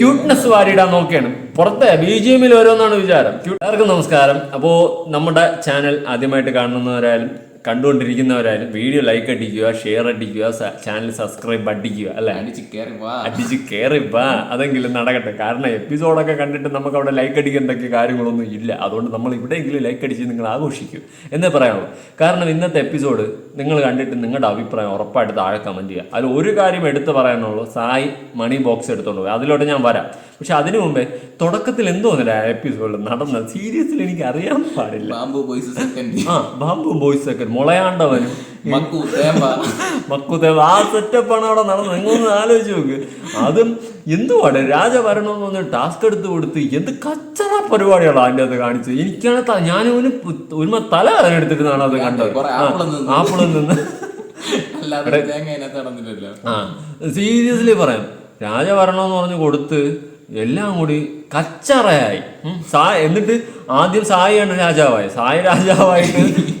Cuteness വാരിയിടാൻ നോക്കിയാണ്. പുറത്തെ B G എമ്മിൽ ഓരോന്നാണ് വിചാരം. എല്ലാവർക്കും നമസ്കാരം. അപ്പോൾ നമ്മുടെ ചാനൽ ആദ്യമായിട്ട് കാണുന്നവരായാലും കണ്ടുകൊണ്ടിരിക്കുന്നവരായാലും വീഡിയോ ലൈക്ക് അടിക്കുക ഷെയർ അടിക്കുക ചാനൽ സബ്സ്ക്രൈബ് അടിക്കുക അല്ലെ? അടിച്ച് കയറി വാ. അതെങ്കിലും നടക്കട്ടെ. കാരണം എപ്പിസോഡൊക്കെ കണ്ടിട്ട് നമുക്ക് അവിടെ ലൈക്ക് അടിക്കേണ്ടൊക്കെ കാര്യങ്ങളൊന്നും ഇല്ല. അതുകൊണ്ട് നമ്മൾ ഇവിടെയെങ്കിലും ലൈക്ക് അടിച്ച് നിങ്ങൾ ആഘോഷിക്കും. എന്നേ പറയാനുള്ളൂ കാരണം ഇന്നത്തെ എപ്പിസോഡ് നിങ്ങൾ കണ്ടിട്ട് നിങ്ങളുടെ അഭിപ്രായം ഉറപ്പായിട്ട് താഴെ കമന്റ് ചെയ്യുക. അതിൽ ഒരു കാര്യം എടുത്ത് പറയാനുള്ളൂ. സായി മണി ബോക്സ് എടുത്തോണ്ട് പോയി. അതിലോട്ട് ഞാൻ വരാം. പക്ഷെ അതിനു മുമ്പേ തുടക്കത്തിൽ എന്തോ എപ്പിസോഡ് എപ്പിസോഡിൽ നടന്ന സീരിയസിൽ എനിക്ക് അറിയാൻ പാടില്ല. ബാമ്പു ബോയ്സ് സെക്കൻഡ് ആ ബാംബു ബോയ്സ് സെക്കൻഡ് മുളയാണ്ടവനും. മക്കുതേവ ആ സെറ്റപ്പാണ് അവിടെ നടന്നത്. നിങ്ങളൊന്ന് ആലോചിച്ച് നോക്ക്. അതും എന്തുവാട്? രാജഭരണം എന്ന് പറഞ്ഞ ടാസ്ക് എടുത്ത് കൊടുത്ത് എന്ത് കച്ചറ പരിപാടികളാണ് അതിന്റെ അത് കാണിച്ചത്. എനിക്കാണ് ഞാൻ ഒരു ഒരുമ തല അതിനെടുത്തിട്ടാണ് അത് കണ്ടത്. ആപ്പിളിൽ നിന്ന്. സീരിയസ്ലി പറയാം. രാജഭരണം എന്ന് പറഞ്ഞ് കൊടുത്ത് എല്ലാം കൂടി കച്ചറയായി. എന്നിട്ട് ആദ്യം സായിയാണ് രാജാവായി. സായി രാജാവായിട്ട്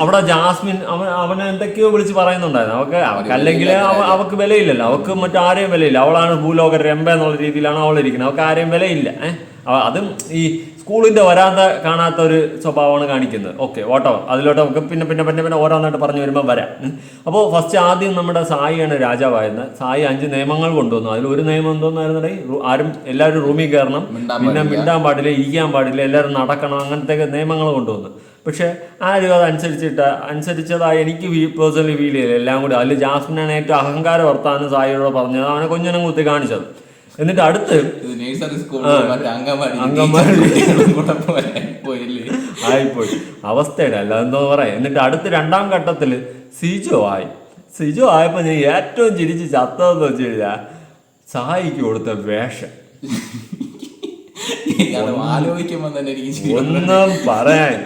അവിടെ ജാസ്മിൻ അവൻ അവനെ എന്തൊക്കെയോ വിളിച്ച് പറയുന്നുണ്ടായിരുന്നു. അവക്ക് അവക്കല്ലെങ്കിൽ അവ- അവക്ക് വിലയില്ലല്ലോ. അവക്ക് മറ്റാരെയും വിലയില്ല. അവളാണ് ഭൂലോക രംഭ എന്നുള്ള രീതിയിലാണ് അവൾ ഇരിക്കുന്നത് അവക്ക് ആരെയും വിലയില്ല ഏഹ് അതും ഈ സ്കൂളിന്റെ വരാന്ത കാണാത്ത ഒരു സ്വഭാവമാണ് കാണിക്കുന്നത്. ഓക്കെ ഓട്ടോ അതിലോട്ട് നമുക്ക് പിന്നെ പിന്നെ പിന്നെ പിന്നെ ഓരോന്നായിട്ട് പറഞ്ഞു വരുമ്പോൾ വരാം. അപ്പോൾ ഫസ്റ്റ് ആദ്യം നമ്മുടെ സായിയാണ് രാജാവായിരുന്നത്. സായി അഞ്ച് നിയമങ്ങൾ കൊണ്ടുവന്നു. അതിൽ ഒരു നിയമം എന്തോന്നായിരുന്നുണ്ടെങ്കിൽ ആരും എല്ലാവരും റൂമിൽ കയറണം. പിന്നെ മിണ്ടാൻ പാടില്ല. ഇരിക്കാൻ പാടില്ല എല്ലാവരും നടക്കണം അങ്ങനത്തെ നിയമങ്ങൾ കൊണ്ടുവന്നു. പക്ഷെ ആരും അത് അനുസരിച്ചിട്ട് അനുസരിച്ചതായി എനിക്ക് പേഴ്സണലി ഫീൽ ചെയ്തില്ല എല്ലാം കൂടി. അതിൽ ജാസ്മിനാണ് ഏറ്റവും അഹങ്കാര വർത്താനം സായിയോട് പറഞ്ഞത്. അവനെ കൊഞ്ഞനം കുത്തി കാണിച്ചത്. എന്നിട്ട് അടുത്ത് ആയിപ്പോയി. അവസ്ഥയുടെ അല്ല എന്തോ പറയാം. എന്നിട്ട് അടുത്ത് രണ്ടാം ഘട്ടത്തിൽ സിജോ ആയി. സിജോ ആയപ്പോൾ ഞാൻ ഏറ്റവും ചിരിച്ച് ചത്തതെന്ന് വെച്ച് കഴിഞ്ഞാൽ സഹായിക്ക് കൊടുത്ത വേഷം. ഒന്നും പറയാൻ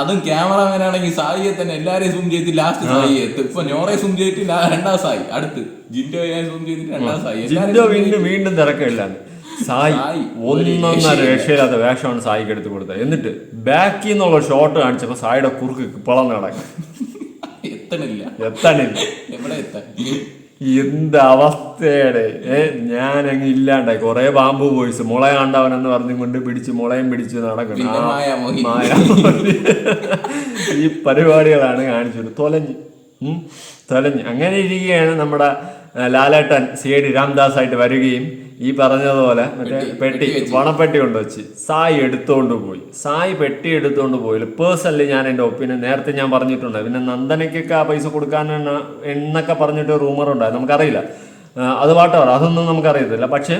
അതും ക്യാമറമാൻ ആണെങ്കിൽ സായിയെ തന്നെ എല്ലാരെയും സൂം ചെയ്ത് ലാസ്റ്റ് സായി എത്തും. ഇപ്പൊ നോറെ സൂം ചെയ്തിട്ട് രണ്ടാം സായി അടുത്ത്. ജിൻഡോ സൂം ചെയ്തിട്ട് രണ്ടാം സായി. ജിൻഡോ വീണ്ടും വീണ്ടും തിരക്കില്ലാന്ന് സായി ഒന്നും ഒന്നൊന്നര രക്ഷയില്ലാത്ത വേഷമാണ് സായിക്ക് എടുത്ത് കൊടുത്തത്. എന്നിട്ട് ബാക്കിൽ നിന്നുള്ള ഷോട്ട് കാണിച്ചപ്പോൾ സായിയുടെ കുറുക്ക് പിളർന്ന് കിടക്കും. എത്തണില്ല. എത്തണില്ല. എവിടെ എത്താൻ എന്ത് അവസ്ഥയുടെ? ഏ ഞാൻ അങ്ങ് ഇല്ലാണ്ടായി. കൊറേ പാമ്പ് പോയിസ്. മുള കണ്ടവൻ എന്ന് പറഞ്ഞും കൊണ്ട് പിടിച്ച് മുളയും പിടിച്ച് നടക്കണം. മായാമോഹിനി. ഈ പരിപാടികളാണ് കാണിച്ചത്. തൊലഞ്ഞ്. തൊലഞ്ഞ്. അങ്ങനെ ഇരിക്കുകയാണ് നമ്മുടെ ലാലേട്ടൻ സി ഡി രാംദാസ് ആയിട്ട് വരികയും ഈ പറഞ്ഞതുപോലെ മറ്റേ പെട്ടി, വണപ്പെട്ടി കൊണ്ട് വെച്ച്. സായി എടുത്തുകൊണ്ട് പോയി. സായി പെട്ടി എടുത്തുകൊണ്ട് പോയില്ല പേഴ്സണലി ഞാൻ എന്റെ ഒപ്പീനിയൻ നേരത്തെ ഞാൻ പറഞ്ഞിട്ടുണ്ട്. പിന്നെ നന്ദനയ്ക്കൊക്കെ ആ പൈസ കൊടുക്കാൻ എന്നൊക്കെ പറഞ്ഞിട്ട് റൂമർ ഉണ്ടായി നമുക്കറിയില്ല. അത് വാട്ടവർ അതൊന്നും നമുക്കറിയത്തില്ല. പക്ഷേ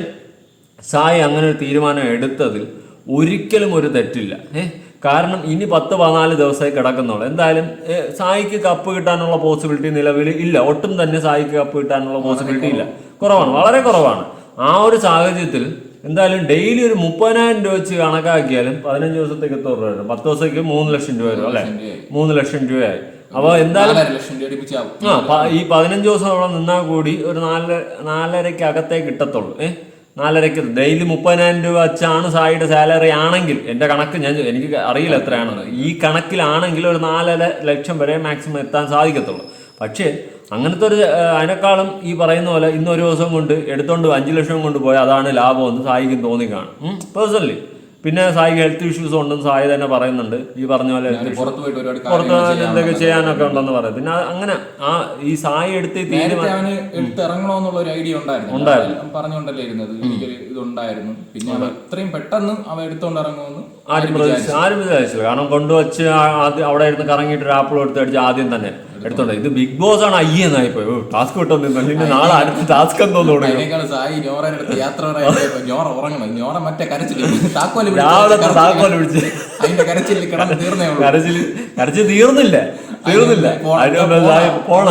സായി അങ്ങനെ ഒരു തീരുമാനം എടുത്തതിൽ ഒരിക്കലും ഒരു തെറ്റില്ല. ഏഹ് കാരണം ഇനി പത്ത് പതിനാല് ദിവസമായി കിടക്കുന്നുള്ളൂ. എന്തായാലും സായിക്ക് കപ്പ് കിട്ടാനുള്ള പോസിബിലിറ്റി നിലവിൽ ഇല്ല. ഒട്ടും തന്നെ സായിക്ക് കപ്പ് കിട്ടാനുള്ള പോസിബിലിറ്റി ഇല്ല. കുറവാണ്. വളരെ കുറവാണ്. ആ ഒരു സാഹചര്യത്തിൽ എന്തായാലും ഡെയിലി ഒരു മുപ്പതിനായിരം രൂപ വെച്ച് കണക്കാക്കിയാലും പതിനഞ്ച് ദിവസത്തേക്ക് എത്ര രൂപ വരും? പത്ത് ദിവസത്തേക്ക് മൂന്ന് ലക്ഷം രൂപ വരും അല്ലെ? മൂന്ന് ലക്ഷം രൂപയായി. അപ്പോൾ എന്തായാലും ആ ഈ പതിനഞ്ച് ദിവസം അവിടെ നിന്നാൽ കൂടി ഒരു നാല് നാലരയ്ക്ക് അകത്തേ കിട്ടത്തുള്ളൂ. ഏഹ് നാലരയ്ക്ക് ഡെയിലി മുപ്പതിനായിരം രൂപ വെച്ചാണ് സായിയുടെ സാലറി ആണെങ്കിൽ എന്റെ കണക്ക് ഞാൻ എനിക്ക് അറിയില്ല എത്രയാണെന്ന്. ഈ കണക്കിലാണെങ്കിൽ ഒരു നാലര ലക്ഷം വരെ മാക്സിമം എത്താൻ സാധിക്കത്തുള്ളൂ. പക്ഷേ അങ്ങനത്തെ ഒരു അതിനേക്കാളും ഈ പറയുന്ന പോലെ ഇന്ന് ഒരു ദിവസം കൊണ്ട് എടുത്തോണ്ട് അഞ്ച് ലക്ഷം കൊണ്ട് പോയാൽ അതാണ് ലാഭം എന്ന് സായിക്കും തോന്നി കാണും. പേഴ്സണലി പിന്നെ സായിക്ക് ഹെൽത്ത് ഇഷ്യൂസ് ഉണ്ടെന്ന് സായി തന്നെ പറയുന്നുണ്ട്. ഈ പറഞ്ഞ പോലെ പുറത്ത് എന്തൊക്കെ ചെയ്യാനൊക്കെ ഉണ്ടെന്ന് പറയാം. പിന്നെ അങ്ങനെ ആ ഈ സായി എടുത്ത് ഒരു ഐഡിയ ഉണ്ടായിരുന്നു. പറഞ്ഞുകൊണ്ടല്ലേ ഇരുന്നത്. എനിക്കൊരു ഇതുണ്ടായിരുന്നു. പിന്നെ ഇത്രയും പെട്ടെന്ന് എടുത്തോണ്ട് ഇറങ്ങുമെന്ന് ആരും ആരും വിചാരിച്ചില്ല. കാരണം കൊണ്ടുവച്ച് അവിടെ ഇരുന്ന് കറങ്ങിയിട്ട് ഒരു ആപ്പിൾ എടുത്ത് അടിച്ച് ആദ്യം തന്നെ. എടുത്തോണ്ട് ഇത് ബിഗ് ബോസ് ആണ് അയ്യെന്നായി പോയി ടാസ്ക് കിട്ടുന്നു നാളെ അടുത്ത ടാസ്ക് എന്തോ തുടങ്ങി അതിനേക്കാൾ സായി യാത്ര ഞോറ ഉറങ്ങണം. ഞോറ മറ്റേ കരച്ചിൽ. താക്കോൽ പിടിച്ച് രാവിലെ കരച്ചിൽ താക്കോൽ പിടിച്ച്. അതിന്റെ കരച്ചിൽ കിടന്ന് തീർന്നേ കരച്ചിൽ തീർന്നില്ല. തീർന്നില്ല. പോണ.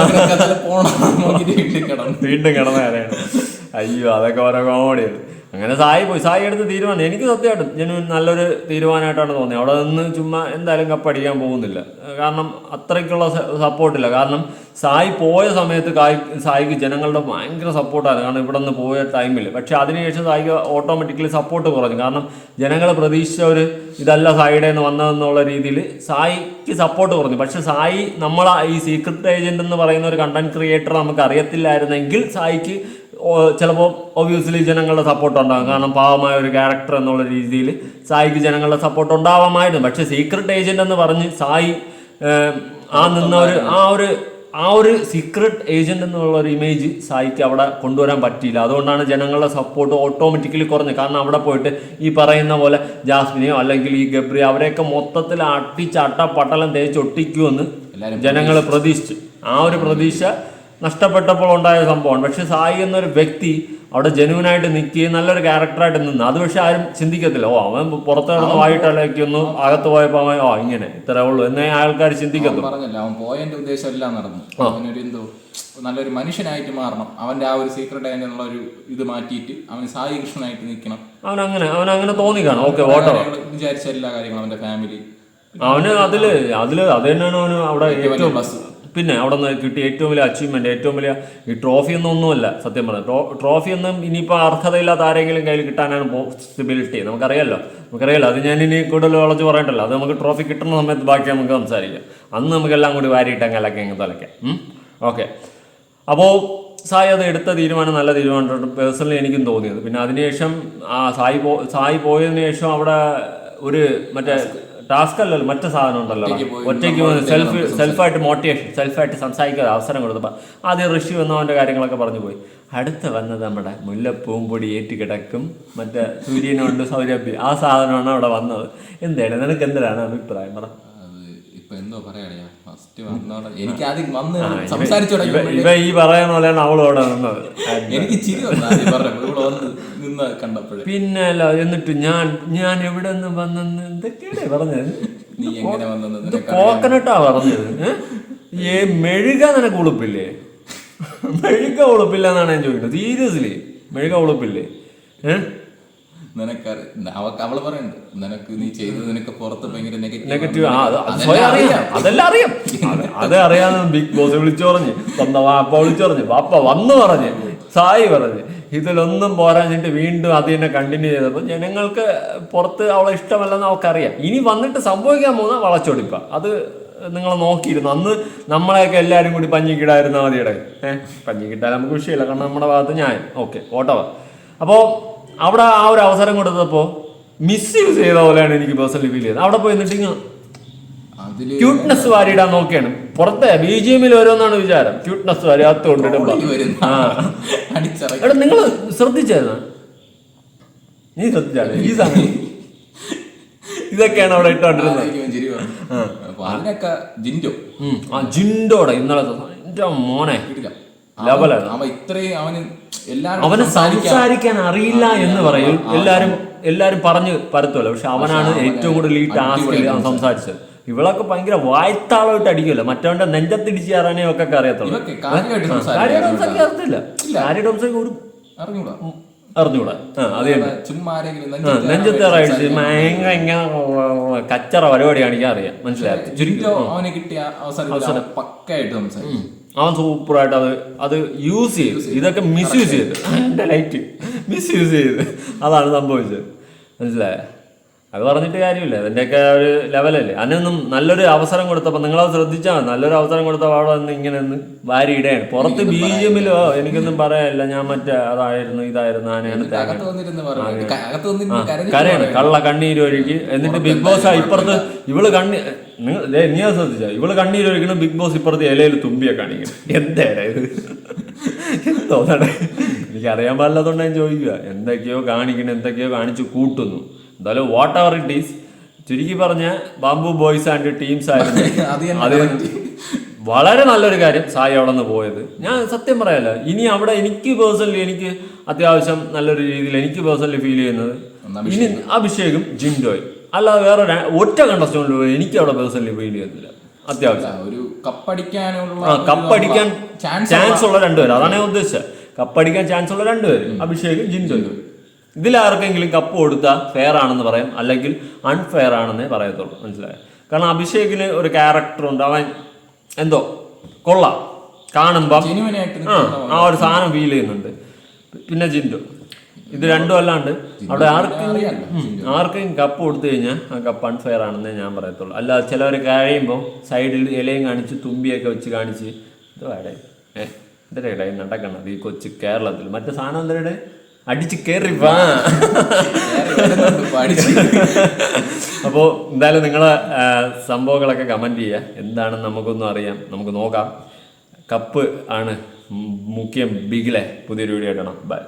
വീട്ടിൽ കിടന്നു. വീണ്ടും കിടന്ന അയ്യോ അതൊക്കെ ഓരോ കോമഡിയാണ് അങ്ങനെ സായി പോയി. സായി എടുത്ത് തീരുമാനം. എനിക്ക് സത്യമായിട്ടും ഞാൻ നല്ലൊരു തീരുമാനമായിട്ടാണ് തോന്നിയത്. അവിടെ നിന്ന് ചുമ്മാ എന്തായാലും കപ്പ് അടിക്കാൻ പോകുന്നില്ല. കാരണം അത്രയ്ക്കുള്ള സപ്പോർട്ടില്ല കാരണം സായി പോയ സമയത്ത് കായ് സായിക്ക് ജനങ്ങളുടെ ഭയങ്കര സപ്പോർട്ടായിരുന്നു കാരണം ഇവിടെ നിന്ന് പോയ ടൈമിൽ പക്ഷേ അതിനുശേഷം സായിക്ക് ഓട്ടോമാറ്റിക്കലി സപ്പോർട്ട് കുറഞ്ഞു. കാരണം ജനങ്ങൾ പ്രതീക്ഷിച്ച ഒരു ഇതല്ല സായിയുടെ നിന്ന് വന്നതെന്നുള്ള രീതിയിൽ സായിക്ക് സപ്പോർട്ട് കുറഞ്ഞു. പക്ഷെ സായി നമ്മൾ ഈ സീക്രട്ട് ഏജന്റ് എന്ന് പറയുന്ന ഒരു കണ്ടന്റ് ക്രിയേറ്റർ നമുക്ക് അറിയത്തില്ലായിരുന്നെങ്കിൽ സായിക്ക് ചിലപ്പോൾ ഒബ്വിയസ്ലി ജനങ്ങളുടെ സപ്പോർട്ട് ഉണ്ടാകും. കാരണം പാവമായ ഒരു ക്യാരക്ടർ എന്നുള്ള രീതിയിൽ സായിക്ക് ജനങ്ങളുടെ സപ്പോർട്ട് ഉണ്ടാവാമായിരുന്നു. പക്ഷേ സീക്രട്ട് ഏജന്റ് എന്ന് പറഞ്ഞ് സായി ആ നിന്ന ഒരു ആ ഒരു ആ ഒരു സീക്രട്ട് ഏജന്റ് എന്നുള്ള ഒരു ഇമേജ് സായിക്ക് അവിടെ കൊണ്ടുവരാൻ പറ്റിയില്ല. അതുകൊണ്ടാണ് ജനങ്ങളുടെ സപ്പോർട്ട് ഓട്ടോമാറ്റിക്കലി കുറഞ്ഞത്. കാരണം അവിടെ പോയിട്ട് ഈ പറയുന്ന പോലെ ജാസ്മിനെയോ അല്ലെങ്കിൽ ഈ ഗബ്രി അവരെയൊക്കെ മൊത്തത്തിൽ അട്ടിച്ച് പട്ടലം തേച്ച് ഒട്ടിക്കുമെന്ന് ജനങ്ങൾ പ്രതീക്ഷിച്ചു. ആ ഒരു പ്രതീക്ഷ നഷ്ടപ്പെട്ടപ്പോൾ ഉണ്ടായ സംഭവമാണ്. പക്ഷെ സായി എന്നൊരു വ്യക്തി അവിടെ ജനുവിനായിട്ട് നിൽക്കുകയും നല്ലൊരു ക്യാരക്ടറായിട്ട് നിന്ന്. അത് പക്ഷെ ആരും ചിന്തിക്കത്തില്ല. ഓ അവൻ പുറത്ത് കിടന്ന് വായിട്ടല്ലേക്കൊന്നു അകത്ത് പോയപ്പോ അവൻ ഓ ഇങ്ങനെ ഇത്രേ ഉള്ളൂ എന്നേ ആൾക്കാർ അവൻ ചിന്തിക്കത്തുള്ളൂ അവൻ പോയതിന്റെ ഉദ്ദേശം എല്ലാം നടന്നു. അവനൊരു എന്തോ നല്ലൊരു മനുഷ്യനായിട്ട് മാറണം. അവന്റെ ആ ഒരു സീക്രട്ട് അതിനുള്ള ഒരു ഇത് മാറ്റിയിട്ട് അവന് സായി കൃഷ്ണനായിട്ട് നിൽക്കണം. അവൻ അങ്ങനെ അവൻ അങ്ങനെ തോന്നി കാണും. Okay auto. വിചാരിച്ച എല്ലാ കാര്യങ്ങളും അവന്റെ ഫാമിലി അവന് അതിൽ അതിൽ അത് തന്നെയാണ് അവന് അവിടെ ഏറ്റവും. പിന്നെ അവിടെ നിന്ന് കിട്ടിയ ഏറ്റവും വലിയ അച്ചീവ്മെന്റ് ഏറ്റവും വലിയ ഈ ട്രോഫി ഒന്നും ഒന്നുമല്ല സത്യം പറഞ്ഞത് ട്രോഫി ഒന്നും ഇനിയിപ്പോൾ അർഹതയില്ലാത്ത ആരെങ്കിലും കയ്യിൽ കിട്ടാനാണ് പോസിബിലിറ്റി നമുക്കറിയാമല്ലോ നമുക്കറിയാമല്ലോ അത് ഞാൻ ഇനി കൂടുതൽ വളച്ച് പറയണ്ടല്ലോ. അത് നമുക്ക് ട്രോഫി കിട്ടുന്ന സമയത്ത് ബാക്കി നമുക്ക് സംസാരിക്കാം. അന്ന് നമുക്കെല്ലാം കൂടി വാരിയിട്ട് അങ്ങ് അലക്കി അങ്ങ് തലക്കാം ഓക്കെ അപ്പോൾ സായി അത് എടുത്ത തീരുമാനം നല്ല തീരുമാനമാണ്. പേഴ്സണലി എനിക്കും തോന്നിയത്. പിന്നെ അതിനുശേഷം ആ സായി പോ സായി പോയതിനു ശേഷം അവിടെ ഒരു മറ്റേ ടാസ്ക് അല്ലല്ലോ മറ്റു സാധനം ഉണ്ടല്ലോ ഒറ്റയ്ക്ക് സെൽഫ് സെൽഫായിട്ട് മോട്ടിവേഷൻ സെൽഫായിട്ട് സംസാരിക്കാൻ അവസരം കൊടുത്തപ്പോൾ ആദ്യം ഋഷി വന്നവന്റെ കാര്യങ്ങളൊക്കെ പറഞ്ഞു പോയി. അടുത്ത് വന്നത് നമ്മുടെ മുല്ലപ്പൂവും പൊടി ഏറ്റ് കിടക്കും മറ്റേ സൂര്യനുണ്ട് സൗരഭ്യ ആ സാധനമാണ് അവിടെ വന്നത്. എന്താണ്? നിനക്ക് എന്തിനാണ് അഭിപ്രായം പറ. ഇപ്പൊ എന്തോ പറയാ എനിക്ക് ആദ്യം വന്ന് സംസാരിച്ചു ഇവ ഈ പറയുന്ന പോലെയാണ് അവൾ അവിടെ നിന്നത് എനിക്ക് ചിരി നിന്ന് കണ്ടപ്പോഴേ. പിന്നെ അല്ല എന്നിട്ട് ഞാൻ ഞാൻ എവിടെ നിന്ന് വന്നെന്ന് എന്തൊക്കെയാണ് പറഞ്ഞത്? നീ എങ്ങനെ വന്നത് കോക്കനട്ടാ പറഞ്ഞത്? ഏ? മെഴുക നിനക്ക് ഉളുപ്പില്ലേ? മെഴുക ഉളുപ്പില്ല എന്നാണ് ഞാൻ ചോദിക്കുന്നത്. സീരിയസ്ലി മെഴുക ഉളുപ്പില്ലേ? ഏഹ് നിനക്കറി അവക്ക് അവൾ പറയുന്നുണ്ട് നിനക്ക് നീ ചെയ്തത് നിനക്ക് പുറത്ത് ഭയങ്കര നെഗറ്റീവ് അതെല്ലാം അറിയാം. അത് ബിഗ് ബോസ് വിളിച്ചു പറഞ്ഞ് സ്വന്തം വാപ്പ വിളിച്ചു പറഞ്ഞ് വാപ്പ വന്നു പറഞ്ഞ് സായി പറഞ്ഞ് ഇതിലൊന്നും പോരാഞ്ഞിട്ട് വീണ്ടും അത് തന്നെ കണ്ടിന്യൂ ചെയ്തപ്പോൾ ജനങ്ങൾക്ക് പുറത്ത് അവളെ ഇഷ്ടമല്ലെന്ന് അവൾക്കറിയാം. ഇനി വന്നിട്ട് സംഭവിക്കാൻ പോകുന്ന വളച്ചൊടിപ്പ. അത് നിങ്ങൾ നോക്കിയിരുന്നു. അന്ന് നമ്മളെയൊക്കെ എല്ലാവരും കൂടി പഞ്ഞിക്കിടായിരുന്നു മതിയുടെ. ഏഹ് പഞ്ഞിക്കിട്ടാൽ നമുക്ക് വിഷയമില്ല കാരണം നമ്മുടെ ഭാഗത്ത് ഞാൻ. ഓക്കെ ഓട്ടവ. അപ്പോൾ അവിടെ ആ ഒരു അവസരം കൊടുത്തപ്പോൾ മിസ് യൂസ് ചെയ്ത പോലെയാണ് എനിക്ക് പേഴ്സണലി ഫീൽ ചെയ്തത്. അവിടെ പോയി എന്നിട്ട് വാരി ഇടാൻ വാരിയിടാൻ നോക്കിയാണ്. പുറത്തെ ബി ജി എമ്മിൽ ഓരോന്നാണ് വിചാരം. ക്യൂട്ട്നെസ് വാരി അത് കൊണ്ടിടുമ്പോ. എടാ നിങ്ങൾ ശ്രദ്ധിച്ചായിരുന്നു? നീ ശ്രദ്ധിച്ചാണ് ഈ സമയം ഇതൊക്കെയാണ് അവിടെ ഇട്ടോണ്ടിരുന്നത്. ജിൻഡോ. ആ ജിൻഡോടെ ഇന്നലത്തെ എന്റെ മോനെ. കിട്ടില്ല ലെവലാണ് അവൻ ഇത്രയും അവന് എല്ലാവരും അവന് സംസാരിക്കാൻ അറിയില്ല എന്ന് പറയും. എല്ലാരും എല്ലാരും പറഞ്ഞു പരത്തുമല്ലോ. പക്ഷെ അവനാണ് ഏറ്റവും കൂടുതൽ ഈ ടാസ്കിൽ സംസാരിച്ചത്. ഇവളൊക്കെ ഭയങ്കര വായ്ത്താളമായിട്ട് അടിക്കുമല്ലോ. മറ്റവന്റെ നെഞ്ചത്തിടിച്ച് കയറാനേ ഒക്കെ അറിയത്തുള്ളൂ. ഒരു അറിഞ്ഞൂടാ. അത് നെഞ്ചത്തേറായിട്ട് ഭയങ്കര കച്ചറ പരിപാടി കാണിക്കാൻ അറിയാം മനസ്സിലായി അവന് കിട്ടിയ അവൻ പക്കായിട്ട് സംസാരിക്കും അവൻ സൂപ്പറായിട്ട് അത് അത് യൂസ് ചെയ്തു. ഇതൊക്കെ മിസ്യൂസ് ചെയ്ത്. എന്റെ ലൈറ്റ് മിസ്യൂസ് ചെയ്ത്. അതാണ് സംഭവിച്ചത്. മനസ്സിലായ? അത് പറഞ്ഞിട്ട് കാര്യമില്ല. അതിന്റെയൊക്കെ ഒരു ലെവലല്ലേ. അതിനൊന്നും നല്ലൊരു അവസരം കൊടുത്തപ്പോൾ നിങ്ങളത് ശ്രദ്ധിച്ചാൽ നല്ലൊരു അവസരം കൊടുത്തപ്പോൾ അവിടെ നിന്ന് ഇങ്ങനെ ഒന്ന് വാരി ഇടയാണ് പുറത്ത് ബി ജി എമ്മിലോ എനിക്കൊന്നും പറയാനില്ല. ഞാൻ മറ്റേ അതായിരുന്നു ഇതായിരുന്നു ആനയാണ് കരയാണ്. കള്ള കണ്ണീര് ഒഴുകി. എന്നിട്ട് ബിഗ് ബോസ് ആ ഇപ്പുറത്ത് ഇവൾ കണ്ണി നിങ്ങൾ നീ അത് ശ്രദ്ധിച്ച? ഇവൾ കണ്ണീര് ഒഴിക്കണം ബിഗ് ബോസ് ഇപ്പുറത്ത് ഇലയിൽ തുമ്പിയെ കാണിക്കണം എന്തേടാ ഇത്? തോന്നണേ എനിക്ക് അറിയാൻ പാടില്ലാത്തോണ്ട് ഞാൻ ചോദിക്കുക എന്തൊക്കെയോ കാണിക്കണം എന്തൊക്കെയോ കാണിച്ചു കൂട്ടുന്നു. എന്തായാലും വാട്ട് അവർ ഇറ്റ് ഈസ് ചുരുക്കി പറഞ്ഞ ബാംബു ബോയ്സ് ആൻഡ് ടീംസ് ആയിരുന്നു. അത് വളരെ നല്ലൊരു കാര്യം സായി അവിടെ നിന്ന് പോയത്. ഞാൻ സത്യം പറയാലോ ഇനി അവിടെ എനിക്ക് പേഴ്സണലി എനിക്ക് അത്യാവശ്യം നല്ലൊരു രീതിയിൽ എനിക്ക് പേഴ്സണലി ഫീൽ ചെയ്യുന്നത് ഇനി അഭിഷേകും ജിൻഡോയും അല്ലാതെ വേറെ ഒറ്റ കണ്ടസ്റ്റോണിലും എനിക്ക് അവിടെ പേഴ്സണലി ഫീൽ ചെയ്യുന്നില്ല. അത്യാവശ്യം. ഒരു കപ്പടിക്കാനുള്ള കപ്പടിക്കാൻ ചാൻസ് ഉള്ള രണ്ടുപേരും. അതാണ് ഞാൻ ഉദ്ദേശിച്ചത്. കപ്പടിക്കാൻ ചാൻസ് ഉള്ള രണ്ടുപേരും. അഭിഷേകും ജിൻഡോയും ഇതിലാർക്കെങ്കിലും കപ്പ് കൊടുത്താൽ ഫെയർ ആണെന്ന് പറയാം. അല്ലെങ്കിൽ അൺഫെയർ ആണെന്നേ പറയത്തുള്ളൂ. മനസ്സിലായോ? കാരണം അഭിഷേകിന് ഒരു ക്യാരക്ടർ ഉണ്ട്. അവൻ എന്തോ? കൊള്ളാം. കാണുമ്പം ആ ആ ഒരു സാധനം ഫീൽ ചെയ്യുന്നുണ്ട്. പിന്നെ ജിൻഡു ഇത് രണ്ടും അല്ലാണ്ട് അവിടെ ആർക്കെങ്കിലും ആർക്കെങ്കിലും ആർക്കും കപ്പ് കൊടുത്തു കഴിഞ്ഞാൽ ആ കപ്പ് അൺഫെയർ ആണെന്നേ ഞാൻ പറയത്തുള്ളൂ. അല്ലാതെ ചിലവർ കഴിയുമ്പോൾ സൈഡിൽ ഇലയും കാണിച്ച് തുമ്പിയൊക്കെ വെച്ച് കാണിച്ച് ഇത് വേടേ ഏ എന്തിനാ നടക്കണം ഈ കൊച്ചു കേരളത്തിൽ? മറ്റേ സാധനം എന്തിനാ അടിച്ച് കയറി വാ. അപ്പോൾ എന്തായാലും നിങ്ങളെ സംഭവങ്ങളൊക്കെ കമന്റ് ചെയ്യുക. എന്താണെന്ന് നമുക്കൊന്നും അറിയാം. നമുക്ക് നോക്കാം. കപ്പ് ആണ് മുഖ്യം ബിഗിലെ പുതിയൊരു വീഡിയോ ഇടണം ബൈ